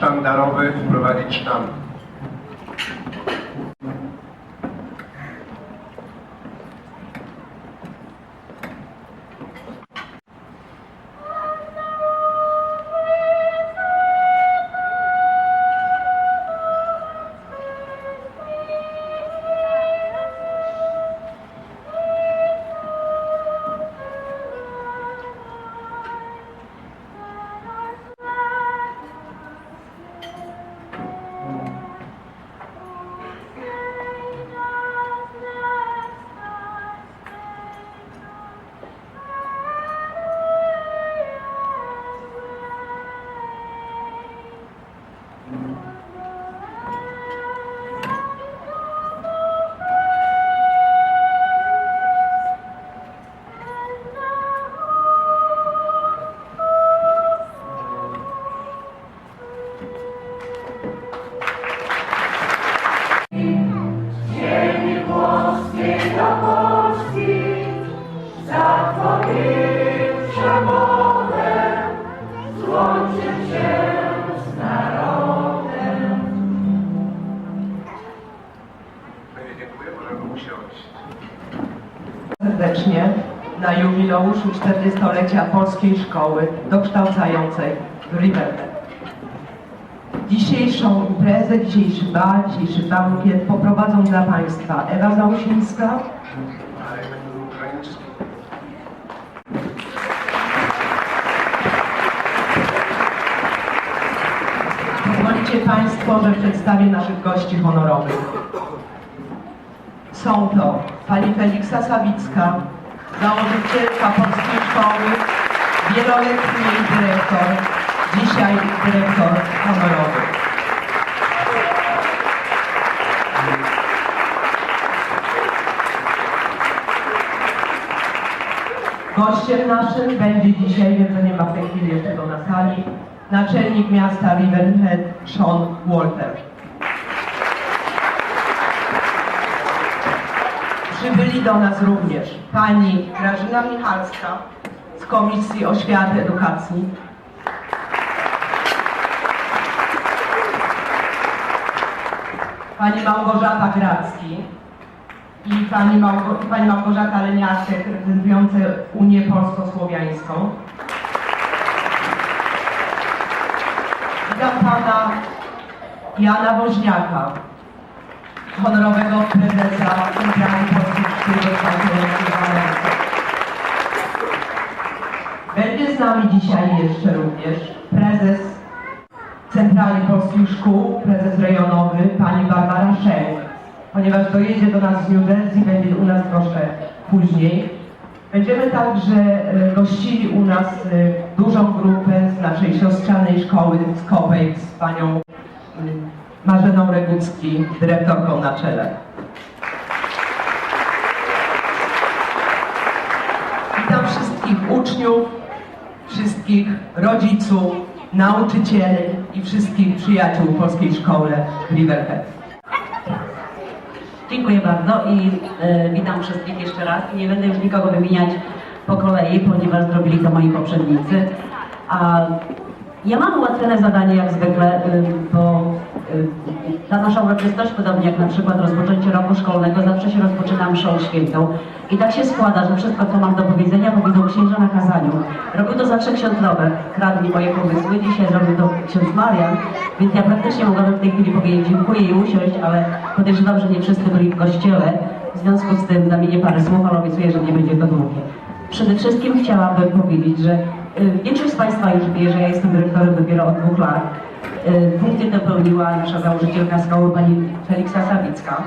sztandarowy wprowadzić sztand. Serdecznie na jubileuszu 40-lecia Polskiej Szkoły Dokształcającej w Riverhead. Dzisiejszą imprezę, dzisiejszy bal, dzisiejszy bankiet poprowadzą dla Państwa Ewa ukraińskie. Pozwolicie Państwo, że przedstawię naszych gości honorowych. Są to pani Feliksa Sawicka, założycielka Polskiej Szkoły, wieloletni dyrektor, dzisiaj dyrektor honorowy. Gościem naszym będzie dzisiaj, wiem, że nie ma w tej chwili jeszcze go na sali, naczelnik miasta Riverhead Sean Walter. Przybyli do nas również. Pani Grażyna Michalska z Komisji Oświaty Edukacji, pani Małgorzata Gracki i pani, Małgo, pani Małgorzata Leniarczyk reprezentujące Unię Polsko-Słowiańską. Witam pana Jana Woźniaka, honorowego prezesa Centralnej Walencji. Będzie z nami dzisiaj jeszcze również prezes Centrali Polskich Szkół, prezes rejonowy, pani Barbara Szenk. Ponieważ dojedzie do nas z New Jersey, będzie u nas troszkę później. Będziemy także e, gościli u nas e, dużą grupę z naszej siostrzanej szkoły z Kopejk z panią mm, Marzeną Regucki, dyrektorką na czele. Witam wszystkich uczniów, wszystkich rodziców, nauczycieli i wszystkich przyjaciół Polskiej Szkole w Riverhead. Dziękuję bardzo i e, witam wszystkich jeszcze raz. Nie będę już nikogo wymieniać po kolei, ponieważ zrobili to moi poprzednicy. A ja mam ułatwione zadanie jak zwykle, bo ta nasza uroczystość, podobnie jak na przykład rozpoczęcie roku szkolnego, zawsze się rozpoczyna mszą świętą. I tak się składa, że wszystko, co mam do powiedzenia, powiedzą księża na kazaniu. Robił to zawsze ksiądz Robert, kradł mi moje pomysły, dzisiaj zrobił to ksiądz Marian, więc ja praktycznie mogłabym w tej chwili powiedzieć dziękuję i usiąść, ale podejrzewam, że nie wszyscy byli w kościele. W związku z tym zamienię parę słów, ale obiecuję, że nie będzie to długie. Przede wszystkim chciałabym powiedzieć, że y, większość z Państwa już wie, że ja jestem dyrektorem dopiero od dwóch lat. Funkcję tę pełniła nasza założycielka szkoły, pani Feliksa Sawicka.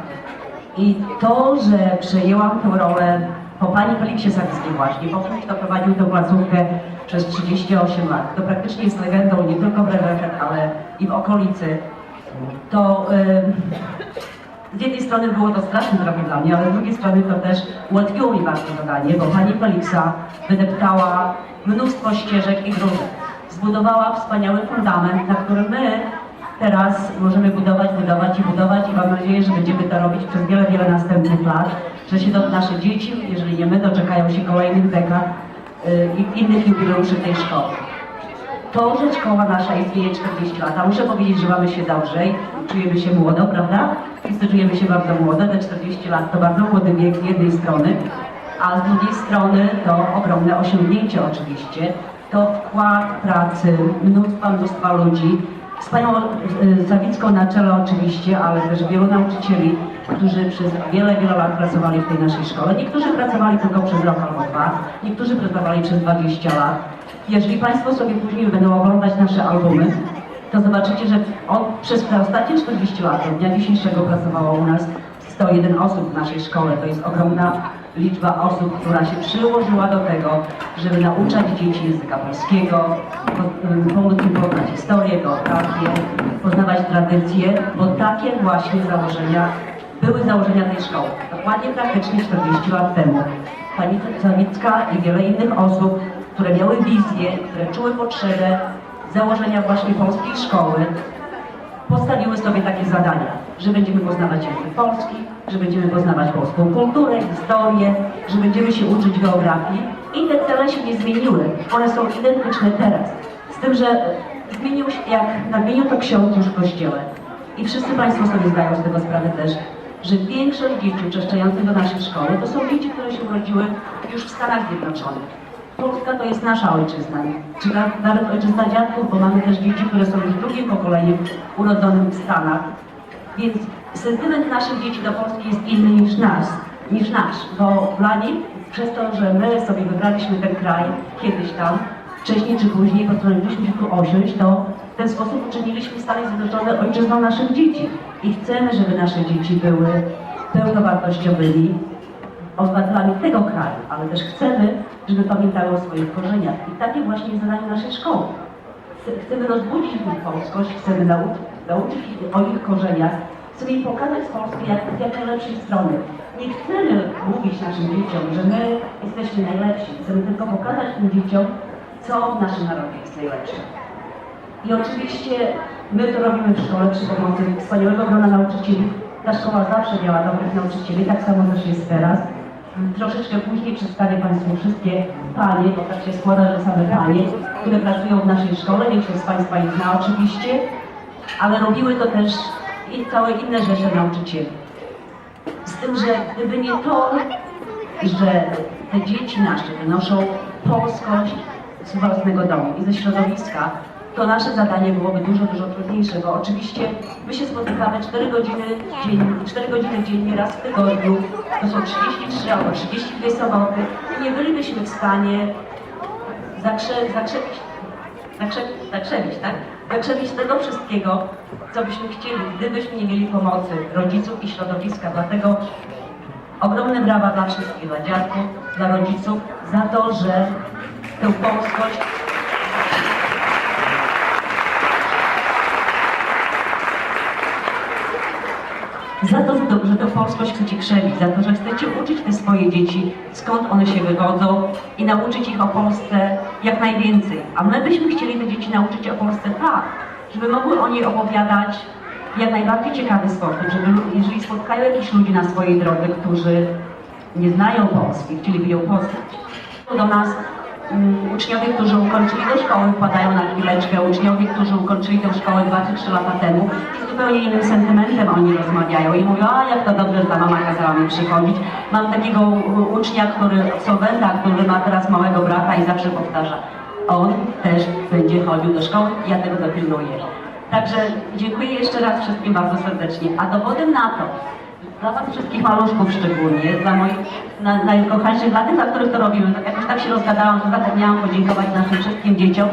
I to, że przejęłam tę rolę po pani Feliksie Sawickiej właśnie, kimś, kto prowadził tę placówkę przez 38 lat, to praktycznie jest legendą nie tylko w Rewerhet, ale i w okolicy, to y, z jednej strony było to straszne trochę dla mnie, ale z drugiej strony to też ułatwiło mi bardzo zadanie, bo pani Feliksa wydeptała mnóstwo ścieżek i dróżek. Zbudowała wspaniały fundament, na którym my teraz możemy budować, budować i budować i mam nadzieję, że będziemy to robić przez wiele, wiele następnych lat, że się do, nasze dzieci, jeżeli nie my, doczekają się kolejnych dekad y, i innych jubileuszy tej szkoły. To, że szkoła nasza istnieje 40 lat, a muszę powiedzieć, że mamy się dobrze i czujemy się młodo, prawda? Wszyscy czujemy się bardzo młodo, te 40 lat to bardzo młody wiek z jednej strony, a z drugiej strony to ogromne osiągnięcie oczywiście. To wkład pracy mnóstwa, mnóstwa ludzi, z panią Zawicką na czele oczywiście, ale też wielu nauczycieli, którzy przez wiele, wiele lat pracowali w tej naszej szkole. Niektórzy pracowali tylko przez rok albo dwa, niektórzy pracowali przez 20 lat. Jeżeli Państwo sobie później będą oglądać nasze albumy, to zobaczycie, że od, przez te ostatnie 40 lat, od dnia dzisiejszego pracowało u nas 101 osób w naszej szkole. To jest ogromna liczba osób, która się przyłożyła do tego, żeby nauczać dzieci języka polskiego, pomóc im poznać historię, geografię, poznawać tradycje, bo takie właśnie założenia były założenia tej szkoły. Dokładnie praktycznie 40 lat temu. Pani Zawicka i wiele innych osób, które miały wizję, które czuły potrzebę założenia właśnie polskiej szkoły, postawiły sobie takie zadania, że będziemy poznawać język polski, że będziemy poznawać polską kulturę, historię, że będziemy się uczyć geografii i te cele się nie zmieniły. One są identyczne teraz. Z tym, że zmienił się, jak nadmienił to ksiądz już w kościele. I wszyscy Państwo sobie zdają z tego sprawę też, że większość dzieci uczęszczających do naszej szkoły to są dzieci, które się urodziły już w Stanach Zjednoczonych. Polska to jest nasza ojczyzna, czy na- nawet ojczyzna dziadków, bo mamy też dzieci, które są już drugim pokoleniem urodzonym w Stanach. Więc sentyment naszych dzieci do Polski jest inny niż nas, niż nasz, bo dla nich, przez to, że my sobie wybraliśmy ten kraj kiedyś tam, wcześniej czy później postanowiliśmy się tu osiąść, to w ten sposób uczyniliśmy Stany Zjednoczone ojczyzną naszych dzieci. I chcemy, żeby nasze dzieci były pełnowartościowymi, obywatelami tego kraju, ale też chcemy, żeby pamiętały o swoich korzeniach. I takie właśnie jest zadanie naszej szkoły. Chce- Chcemy rozbudzić w nich polskość, chcemy nauczyć, nauczyć ich o ich korzeniach, im pokazać z Polski jak, jak najlepszej strony. Nie chcemy mówić naszym dzieciom, że my jesteśmy najlepsi. Chcemy tylko pokazać tym dzieciom, co w naszym narodzie jest najlepsze. I oczywiście my to robimy w szkole przy pomocy wspaniałego grona nauczycieli. Ta szkoła zawsze miała dobrych nauczycieli, tak samo też jest teraz. Troszeczkę później przedstawię Państwu wszystkie panie, bo tak się składa, że same panie, które pracują w naszej szkole. Większość z Państwa ich zna oczywiście, ale robiły to też i całe inne rzesze nauczycieli. Z tym, że gdyby nie to, że te dzieci nasze wynoszą polskość z własnego domu i ze środowiska, to nasze zadanie byłoby dużo, dużo trudniejsze, bo oczywiście my się spotykamy 4 godziny dziennie, 4 godziny dziennie raz w tygodniu, to są 33 albo 32 soboty i nie bylibyśmy w stanie zakrze, zakrzepić, zakrzepić, tak? Zakrzepić tego wszystkiego, co byśmy chcieli, gdybyśmy nie mieli pomocy rodziców i środowiska. Dlatego ogromne brawa dla wszystkich, dla dziadków, dla rodziców, za to, że tę polskość za to, że- tę polskość chcecie krzewić, za to, że chcecie uczyć te swoje dzieci, skąd one się wywodzą i nauczyć ich o Polsce jak najwięcej. A my byśmy chcieli te dzieci nauczyć o Polsce tak, żeby mogły o niej opowiadać w jak najbardziej ciekawy sposób, żeby jeżeli spotkają jakichś ludzi na swojej drodze, którzy nie znają Polski, chcieliby ją poznać. Do nas mm, uczniowie, którzy ukończyli tę szkołę, wpadają na chwileczkę, uczniowie, którzy ukończyli tę szkołę 2 czy 3 lata temu z zupełnie innym sentymentem oni rozmawiają i mówią, a jak to dobrze, że ta mama kazała mi przychodzić. Mam takiego ucznia, który, absolwenta, który ma teraz małego brata i zawsze powtarza, on też będzie chodził do szkoły, ja tego dopilnuję. Także dziękuję jeszcze raz wszystkim bardzo serdecznie. A dowodem na to, dla Was wszystkich maluszków szczególnie, dla moich na, najkochańszych, dla tych, dla których to robimy. Tak jakoś tak się rozgadałam, że zapomniałam podziękować naszym wszystkim dzieciom.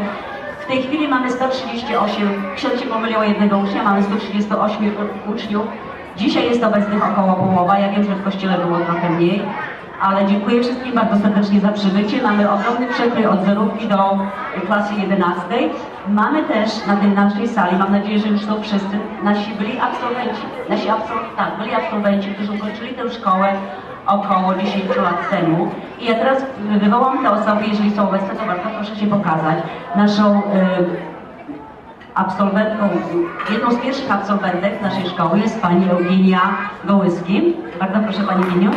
W tej chwili mamy 138, ksiądz się pomylił jednego ucznia, mamy 138 u- uczniów. Dzisiaj jest obecnych około połowa, ja wiem, że w kościele było trochę mniej, ale dziękuję wszystkim bardzo serdecznie za przybycie. Mamy ogromny przekrój od zerówki do klasy 11. Mamy też na tej naszej sali, mam nadzieję, że już wszyscy, nasi byli absolwenci, nasi absol tak, byli absolwenci, którzy ukończyli tę szkołę około 10 lat temu. I ja teraz wywołam te osoby, jeżeli są obecne, to bardzo proszę się pokazać. Naszą y, absolwentką, jedną z pierwszych absolwentek naszej szkoły jest pani Eugenia Gołyski. Bardzo proszę pani Eugeniu.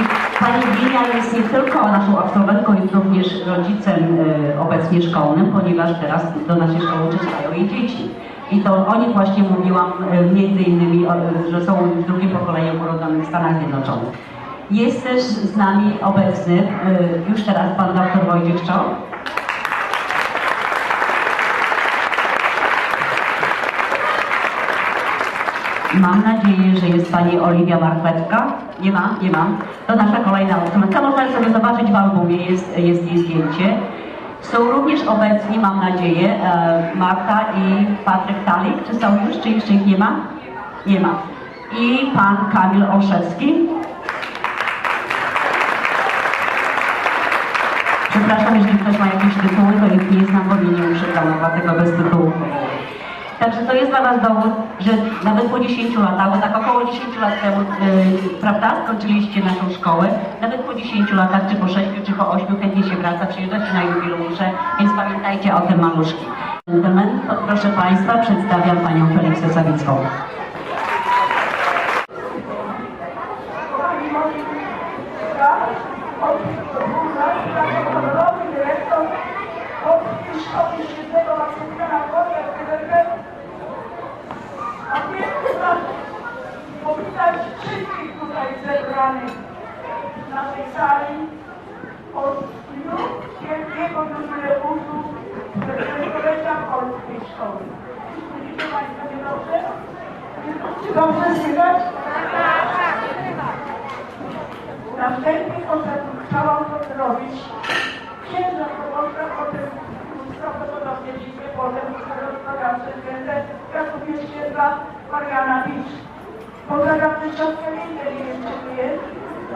I Pani Ginia jest nie tylko naszą absolwentką, jest również rodzicem e, obecnie szkolnym, ponieważ teraz do naszej szkoły uczęszczają jej dzieci. I to o nich właśnie mówiłam e, między innymi, że są drugim pokoleniem urodzonych w Stanach Zjednoczonych. Jest też z nami obecny e, już teraz pan dr Wojciech Szczok. Mam nadzieję, że jest Pani Oliwia Markwetka. Nie ma? Nie ma. To nasza kolejna absolwentka. Można sobie zobaczyć w albumie, jest, jest jej zdjęcie. Są również obecni, mam nadzieję, e, Marta i Patryk Talik. Czy są już, czy jeszcze ich nie ma? Nie ma. I Pan Kamil Olszewski. Przepraszam, jeżeli ktoś ma jakieś tytuły, to ich nie znam, bo nie uszykano, dlatego bez tytułów. Także to jest dla Was dowód, że nawet po 10 latach, bo tak około 10 lat temu, yy, prawda, skończyliście naszą szkołę, nawet po 10 latach, czy po 6, czy po 8 chętnie się wraca, przyjeżdżacie na jubileusze, więc pamiętajcie o tym maluszki. Gentlemen, proszę Państwa, przedstawiam Panią Feliksę Sawicką. Polskiej Szkoły w Tyberbergu. A więc chcę powitać wszystkich tutaj zebranych na tej sali od dniu wielkiego jubileuszu stulecia Polskiej Szkoły. Widzicie Państwo mnie dobrze? Czy dobrze słychać? Na wstępie chciałam to zrobić. Księża proboszcza, potem prawdopodobnie dzisiaj, potem rozmawiawcy święte, jak również księdza Mariana Bicz. Pozdrawiam wiem czy tu jest,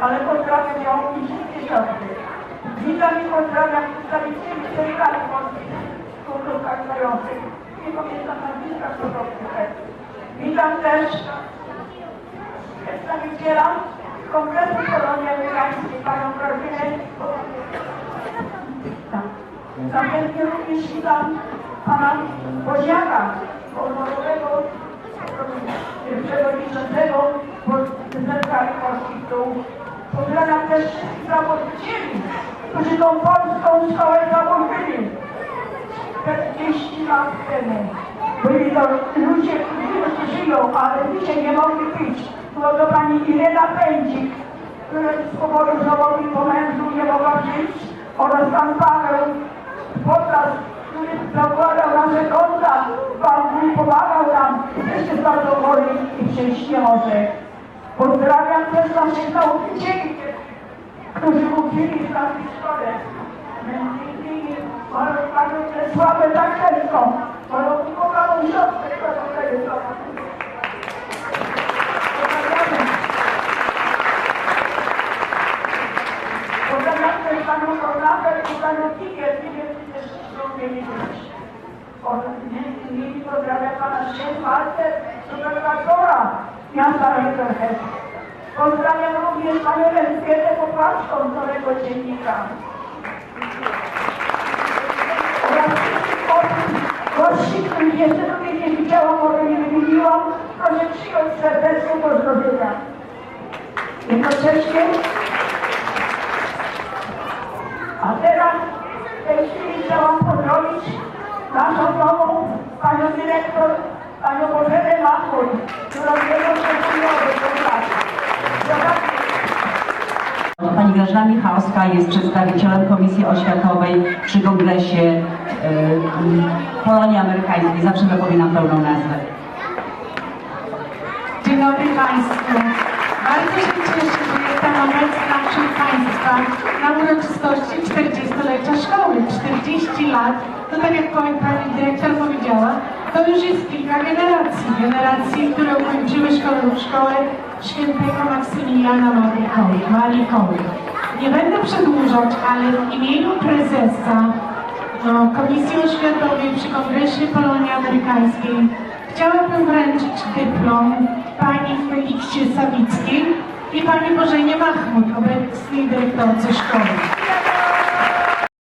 ale pozdrawiam ją i wszystkie siostry. Witam i pozdrawiam przedstawicieli centrali polskich klubów kartających. Nie pamiętam nazwiska, jest. Witam też przedstawiciela Kongresu Kolonii Amerykańskiej, panią Grażynę. Zachętnie również witam pana Woziaka, honorowego przewodniczącego Polskich Dół. Pozdrawiam też wszystkich założycieli, którzy tą polską szkołę założyli 40 lat temu. Byli to ludzie, którzy żyją, ale dzisiaj nie mogli pić. Była to pani Irena Pędzik, która z powodu żałoby po mężu nie mogła przyjść oraz pan Paweł który zakładał nasze konta, pan i pomagał nam, też bardzo chory i przyjść nie może. Pozdrawiam też naszych nauczycieli, którzy uczyli w naszej szkole. Panią Czesławę Zakrzewską, moją ukochaną siostrę, która jest. Pozdrawiam też panią Kornatę i panią Kikier, nie wiem, czy też innymi pozdrawiam pana Szefalce, superwaktora miasta Rejterhead. Pozdrawiam również panią Elżbietę Popłaszką, nowego dziennika. Gości, których jeszcze tutaj nie widziałam, może nie wymieniłam, proszę przyjąć serdeczne pozdrowienia. Jednocześnie a teraz w tej chwili chciałam pozdrowić naszą nową panią dyrektor, panią Bożenę Machur, która wiele przekazuje do Pani Grażyna Michalska jest przedstawicielem Komisji Oświatowej przy Kongresie y, Polonii Amerykańskiej. Zawsze zapominam pełną nazwę. Dzień dobry Państwu. Bardzo się cieszę, że jestem obecna wśród Państwa na uroczystości 40-lecia szkoły. 40 lat, to tak jak Pani Pani Dyrektor to już jest kilka generacji. Generacji, które ukończyły szkołę, szkołę świętego Maksymiliana Marii Koły-. Nie będę przedłużać, ale w imieniu prezesa no, Komisji Oświatowej przy Kongresie Polonii Amerykańskiej chciałabym wręczyć dyplom pani Feliksie Sawickiej i pani Bożenie Machmut, obecnej dyrektorce szkoły.